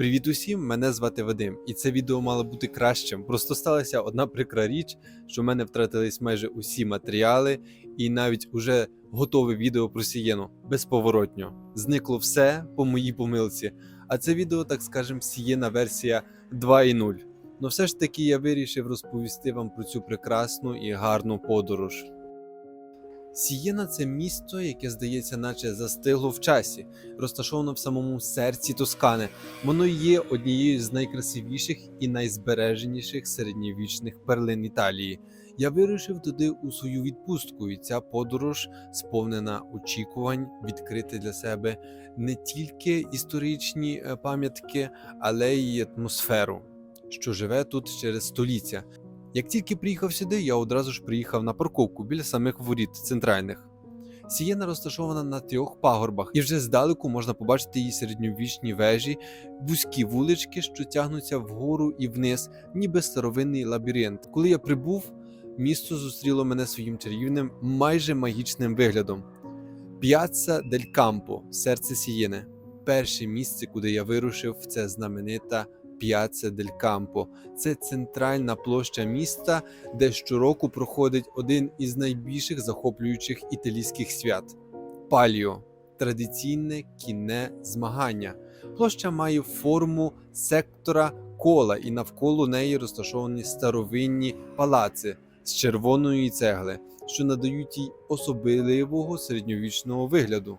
Привіт усім! Мене звати Вадим, і це відео мало бути кращим. Просто сталася одна прикра річ, що в мене втратились майже усі матеріали, і навіть уже готове відео про сієну безповоротньо. Зникло все по моїй помилці. А це відео, так скажем, сієна версія 2.0. Ну все ж таки я вирішив розповісти вам про цю прекрасну і гарну подорож. Сієна це місто, яке здається, наче застигло в часі, розташовано в самому серці Тоскани. Воно є однією з найкрасивіших і найзбереженіших середньовічних перлин Італії. Я вирушив туди у свою відпустку, і ця подорож сповнена очікувань відкрити для себе не тільки історичні е, пам'ятки, але й атмосферу, що живе тут через століття. Як тільки приїхав сюди, я одразу ж приїхав на парковку біля самих воріт центральних. Сієна розташована на трьох пагорбах, і вже здалеку можна побачити її середньовічні вежі, вузькі вулички, що тягнуться вгору і вниз, ніби старовинний лабіринт. Коли я прибув, місто зустріло мене своїм чарівним, майже магічним виглядом. П'яцца дель Кампо, серце Сієни. Перше місце, куди я вирушив, це знаменита П'яцца дель Кампо. Це центральна площа міста, де щороку проходить один із найбільших захоплюючих італійських свят Паліо традиційне кінне змагання. Площа має форму сектора кола, і навколо неї розташовані старовинні палаци з червоної цегли, що надають їй особливого середньовічного вигляду.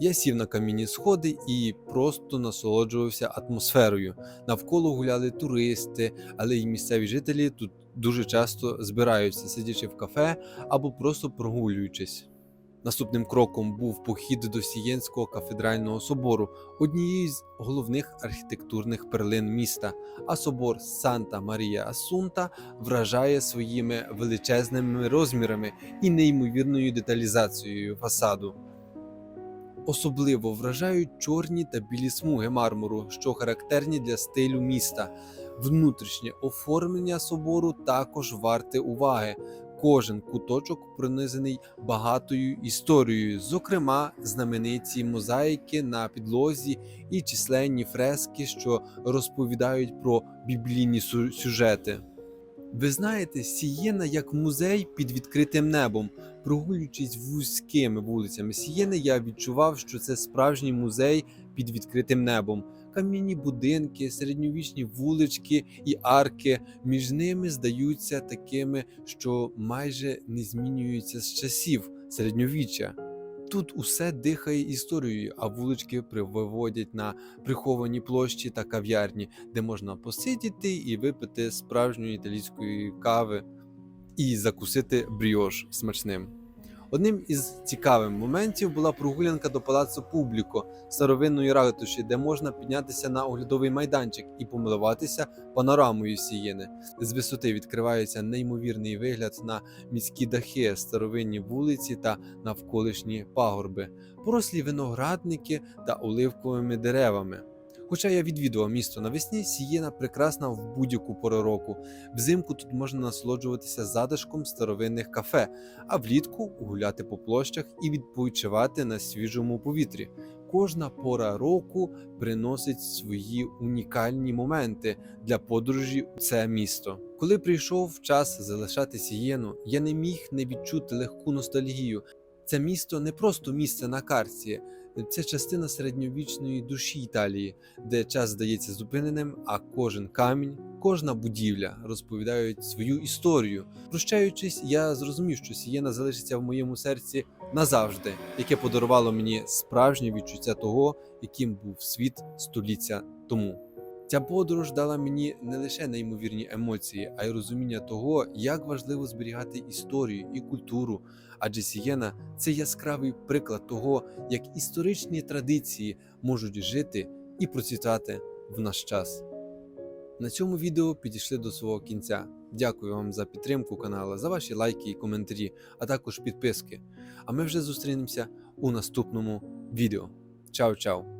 Я сів на камінні сходи і просто насолоджувався атмосферою. Навколо гуляли туристи, але й місцеві жителі тут дуже часто збираються, сидячи в кафе або просто прогулюючись. Наступним кроком був похід до Сієнського кафедрального собору, однієї з головних архітектурних перлин міста. А собор Санта Марія Асунта вражає своїми величезними розмірами і неймовірною деталізацією фасаду. Особливо вражають чорні та білі смуги мармуру, що характерні для стилю міста. Внутрішнє оформлення собору також варте уваги. Кожен куточок пронизаний багатою історією, зокрема, знамениті мозаїки на підлозі і численні фрески, що розповідають про біблійні сю- сюжети. Ви знаєте, Сієна як музей під відкритим небом. Прогулюючись вузькими вулицями Сієни, я відчував, що це справжній музей під відкритим небом. Кам'яні будинки, середньовічні вулички і арки між ними здаються такими, що майже не змінюються з часів середньовіччя. Тут усе дихає історією, а вулички приводять на приховані площі та кав'ярні, де можна посидіти і випити справжньої італійської кави і закусити бріош смачним. Одним із цікавих моментів була прогулянка до палацу Публіко старовинної ратуші, де можна піднятися на оглядовий майданчик і помилуватися панорамою сієни. З висоти відкривається неймовірний вигляд на міські дахи, старовинні вулиці та навколишні пагорби, порослі виноградники та оливковими деревами. Хоча я відвідував місто навесні, Сієна прекрасна в будь-яку пору року. Взимку тут можна насолоджуватися затишком старовинних кафе, а влітку гуляти по площах і відпочивати на свіжому повітрі. Кожна пора року приносить свої унікальні моменти для подорожі у це місто. Коли прийшов час залишати Сієну, я не міг не відчути легку ностальгію. Це місто не просто місце на карті, це частина середньовічної душі Італії, де час здається зупиненим, а кожен камінь, кожна будівля розповідають свою історію. Прощаючись, я зрозумів, що Сієна залишиться в моєму серці назавжди, яке подарувало мені справжнє відчуття того, яким був світ століття тому. Ця подорож дала мені не лише неймовірні емоції, а й розуміння того, як важливо зберігати історію і культуру. Адже Сієна це яскравий приклад того, як історичні традиції можуть жити і процвітати в наш час. На цьому відео підійшли до свого кінця. Дякую вам за підтримку каналу, за ваші лайки і коментарі, а також підписки. А ми вже зустрінемося у наступному відео. Чао-чао!